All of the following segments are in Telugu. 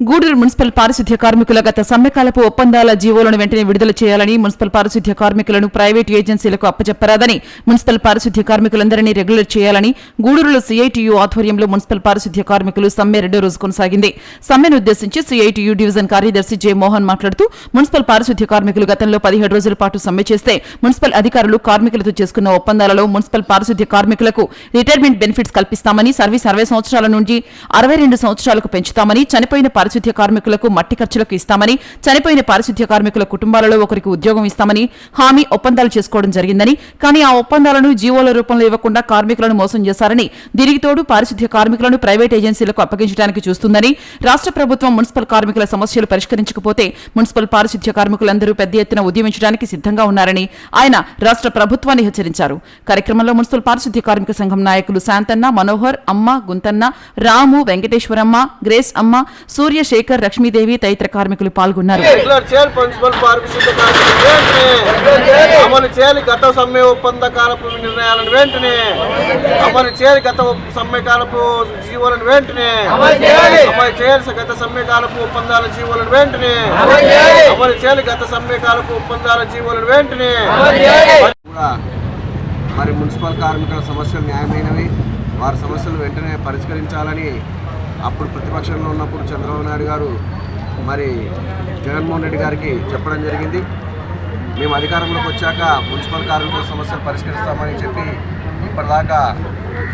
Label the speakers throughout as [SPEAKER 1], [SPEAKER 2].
[SPEAKER 1] గూడూరు మున్సిపల్ పారిశుద్ధ్య కార్మికుల గత సమ్మెకాలపు ఒప్పందాల జీవోలను వెంటనే విడుదల చేయాలని మున్సిపల్ పారిశుద్ధ్య కార్మికులను ప్రైవేటు ఏజెన్సీలకు అప్పచెప్పరాదని మున్సిపల్ పారిశుద్ధ్య కార్మికులందరినీ రెగ్యులర్ చేయాలని గూడూరులో సీఐటియు ఆధ్వర్యంలో మున్సిపల్ పారిశుద్ధ్య కార్మికులు సమ్మె రెండో రోజు కొనసాగింది. సమ్మెను ఉద్దేశించి సీఐటియు డివిజన్ కార్యదర్శి జె మోహన్ మాట్లాడుతూ మున్సిపల్ పారిశుద్ధ్య కార్మికులు గతంలో పదిహేడు రోజుల పాటు సమ్మె చేస్తే మున్సిపల్ అధికారులు కార్మికులతో చేసుకున్న ఒప్పందాలలో మున్సిపల్ పారిశుద్ధ్య కార్మికులకు రిటైర్మెంట్ బెనిఫిట్స్ కల్పిస్తామని సర్వీస్ అరవై సంవత్సరాల నుండి అరవై రెండు సంవత్సరాలకు పెంచుతామని చనిపోయిన పారిశుద్ధ్య కార్మికులకు మట్టి ఖర్చులకు ఇస్తామని చనిపోయిన పారిశుద్ధ్య కార్మికుల కుటుంబాలలో ఒకరికి ఉద్యోగం ఇస్తామని హామీ ఒప్పందాలు చేసుకోవడం జరిగిందని కానీ ఆ ఒప్పందాలను జీవోల రూపంలో ఇవ్వకుండా కార్మికులను మోసం చేశారని దీనికి తోడు పారిశుద్ధ్య కార్మికులను ప్రైవేట్ ఏజెన్సీలకు అప్పగించడానికి చూస్తుందని రాష్ట్ర ప్రభుత్వం మున్సిపల్ కార్మికుల సమస్యలు పరిష్కరించకపోతే మున్సిపల్ పారిశుద్ధ్య కార్మికులందరూ పెద్ద ఎత్తున ఉద్యమించడానికి సిద్ధంగా ఉన్నారని ఆయన రాష్ట్ర ప్రభుత్వాన్ని హెచ్చరించారు. కార్యక్రమంలో మున్సిపల్ పారిశుద్ధ్య కార్మిక సంఘం నాయకులు శాంతన్న మనోహర్ అమ్మ గుంతన్న రాము వెంకటేశ్వరమ్మ గ్రేస్ అమ్మ సూర్య సూర్యశేఖర్ లక్ష్మీదేవి తదితర కార్మికులు పాల్గొన్నారు.
[SPEAKER 2] అమలు చేయాలి గత సమ్మె ఒప్పంద కాలపు నిర్ణయాలను వెంటనే అమలు చేయాలి గత ఒప్- సమ్మె కాలపు జీవోలను వెంటనే అమలు గత సమ్మె కాలపు ఒప్పందాల జీవోలను వెంటనే అమలు చేయాలి. గత సమ్మె కాలపు ఒప్పందాల జీవోలను వెంటనే మరి మున్సిపల్ కార్మికుల సమస్యలు న్యాయమైనవి. వారి సమస్యలు వెంటనే పరిష్కరించాలని అప్పుడు ప్రతిపక్షంలో ఉన్నప్పుడు చంద్రబాబు నాయుడు గారు మరి జగన్మోహన్ రెడ్డి గారికి చెప్పడం జరిగింది. మేము అధికారంలోకి వచ్చాక మున్సిపల్ కార్మికుల సమస్యలు పరిష్కరిస్తామని చెప్పి ఇప్పటిదాకా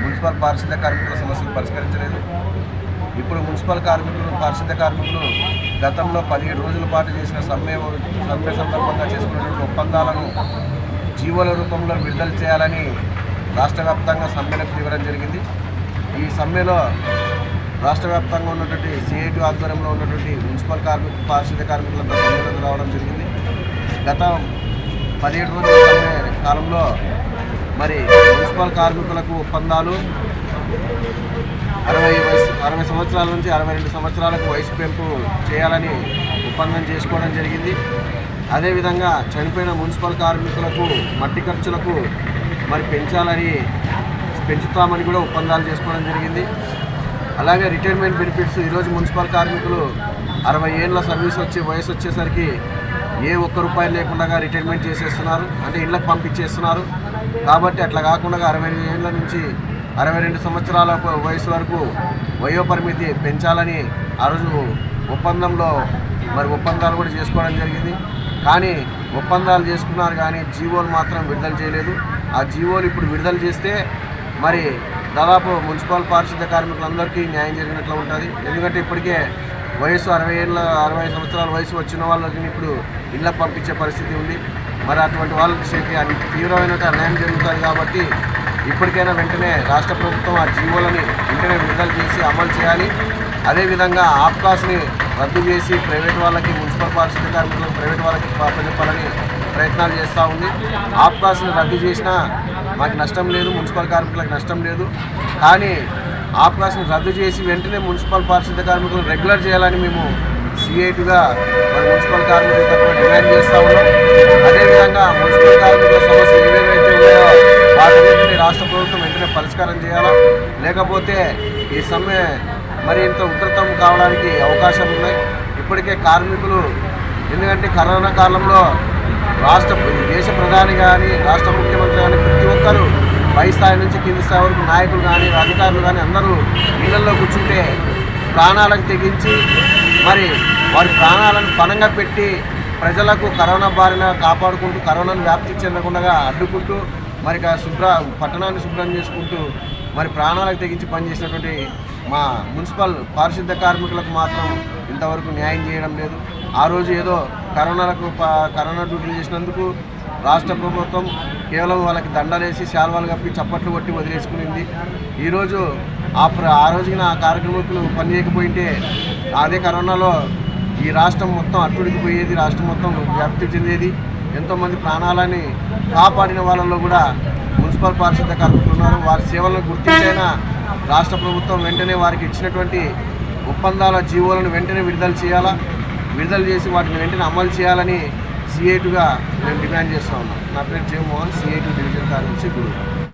[SPEAKER 2] మున్సిపల్ పారిశుద్ధ్య కార్మికుల సమస్యలు పరిష్కరించలేదు. ఇప్పుడు మున్సిపల్ కార్మికులు పారిశుద్ధ్య కార్మికులు గతంలో పదిహేడు రోజుల పాటు చేసిన సమ్మె సమ్మె సందర్భంగా చేసుకున్నటువంటి ఒప్పందాలను జీవోల రూపంలో విడుదల చేయాలని రాష్ట్ర వ్యాప్తంగా సమ్మెలకు ఇవ్వడం జరిగింది. ఈ సమ్మెలో రాష్ట్ర వ్యాప్తంగా ఉన్నటువంటి సిఐటి ఆధ్వర్యంలో ఉన్నటువంటి మున్సిపల్ కార్మిక పారిశుద్ధ్య కార్మికులంతా సమ్మెలోకి రావడం జరిగింది. గత పదిహేడు రోజుల కాలంలో మరి మున్సిపల్ కార్మికులకు ఒప్పందాలు అరవై వయసు అరవై సంవత్సరాల నుంచి అరవై రెండు సంవత్సరాలకు వయసు పెంపు చేయాలని ఒప్పందం చేసుకోవడం జరిగింది. అదేవిధంగా చనిపోయిన మున్సిపల్ కార్మికులకు మట్టి ఖర్చులకు మరి పెంచాలని పెంచుతామని కూడా ఒప్పందాలు చేసుకోవడం జరిగింది. అలాగే రిటైర్మెంట్ బెనిఫిట్స్ ఈరోజు మున్సిపల్ కార్మికులు అరవై ఏళ్ళ సర్వీస్ వచ్చే వయసు వచ్చేసరికి ఏ ఒక్క రూపాయి లేకుండా రిటైర్మెంట్ చేసేస్తున్నారు. అంటే ఇళ్ళకి పంపించేస్తున్నారు. కాబట్టి అట్లా కాకుండా అరవై ఏళ్ళ నుంచి అరవై రెండు సంవత్సరాల వయసు వరకు వయో పరిమితి పెంచాలని ఆ రోజు ఒప్పందంలో మరి ఒప్పందాలు కూడా చేసుకోవడం జరిగింది. కానీ ఒప్పందాలు చేసుకున్నారు కానీ జీవోలు మాత్రం విడుదల చేయలేదు. ఆ జీవోలు ఇప్పుడు విడుదల చేస్తే మరి దాదాపు మున్సిపల్ పారిశుద్ధ్య కార్మికులందరికీ న్యాయం జరిగినట్లు ఉంటుంది. ఎందుకంటే ఇప్పటికే వయసు అరవై ఏళ్ళ అరవై సంవత్సరాల వయసు వచ్చిన వాళ్ళకి ఇప్పుడు ఇళ్ళ పంపించే పరిస్థితి ఉంది. మరి అటువంటి వాళ్ళకి చేతి అన్ని తీవ్రమైన అన్యాయం జరుగుతుంది కాబట్టి ఇప్పటికైనా వెంటనే రాష్ట్ర ప్రభుత్వం ఆ జీవోలని వెంటనే విడుదల చేసి అమలు చేయాలి. అదేవిధంగా ఆప్కాస్ని రద్దు చేసి ప్రైవేట్ వాళ్ళకి మున్సిపల్ పారిశుద్ధ్య కార్మికులకు ప్రైవేట్ వాళ్ళకి అప్పచెప్పాలని ప్రయత్నాలు చేస్తూ ఉంది. ఆప్కాస్ని రద్దు చేసినా మాకు నష్టం లేదు మున్సిపల్ కార్మికులకు నష్టం లేదు. కానీ ఆప్కాస్ని రద్దు చేసి వెంటనే మున్సిపల్ పారిశుద్ధ కార్మికులు రెగ్యులర్ చేయాలని మేము సిఐటిగా మరి మున్సిపల్ కార్మికుల తరఫున డిమాండ్ చేస్తూ ఉన్నాం. అదేవిధంగా మున్సిపల్ కార్మికుల సమస్యలు ఏవేవైతే ఉన్నాయో వాటన్నింటినీ రాష్ట్ర ప్రభుత్వం వెంటనే పరిష్కారం చేయాలా? లేకపోతే ఈ సమ్మె మరి ఇంత ఉధృతం కావడానికి అవకాశం ఉన్నాయి. ఇప్పటికే కార్మికులు ఎందుకంటే కరోనా కాలంలో రాష్ట్ర దేశ ప్రధాని కానీ రాష్ట్ర ముఖ్యమంత్రి కానీ ప్రతి ఒక్కరూ పై స్థాయి నుంచి కింది స్థాయి వరకు నాయకులు కానీ అధికారులు కానీ అందరూ నీళ్ళల్లో కూర్చుంటే ప్రాణాలకు తెగించి మరి వారి ప్రాణాలను పణంగా పెట్టి ప్రజలకు కరోనా బారిన కాపాడుకుంటూ కరోనాను వ్యాప్తి చెందకుండా అడ్డుకుంటూ మరి శుభ్ర పట్టణాన్ని శుభ్రం చేసుకుంటూ మరి ప్రాణాలకు తెగించి పనిచేసినటువంటి మా మున్సిపల్ పారిశుద్ధ కార్మికులకు మాత్రం ఇంతవరకు న్యాయం చేయడం లేదు. ఆ రోజు ఏదో కరోనాలకు ప- కరోనా డ్యూటీలు చేసినందుకు రాష్ట్ర ప్రభుత్వం కేవలం వాళ్ళకి దండలేసి శాల్వాలు కప్పి చప్పట్లు కొట్టి వదిలేసుకునింది. ఈరోజు ఆ ప్ర ఆ రోజున ఆ కార్యక్రమకులు పని చేయకపోయింటే అదే కరోనాలో ఈ రాష్ట్రం మొత్తం అట్టుడికి పోయేది రాష్ట్రం మొత్తం వ్యాప్తి చెందేది. ఎంతోమంది ప్రాణాలని కాపాడిన వాళ్ళలో కూడా మున్సిపల్ పారిశుద్ధ కార్మికులు ఉన్నారు. వారి సేవలను గుర్తించైనా రాష్ట్ర ప్రభుత్వం వెంటనే వారికి ఇచ్చినటువంటి ఒప్పందాల జీవోలను వెంటనే విడుదల చేయాలా? విడుదల చేసి వాటిని వెంటనే అమలు చేయాలని సిఐటుగా మేము డిమాండ్ చేస్తూ ఉన్నాం. నా పేరు జయమోహన్. సిఐటు డివిజన్ కార్యదర్శి గురువు.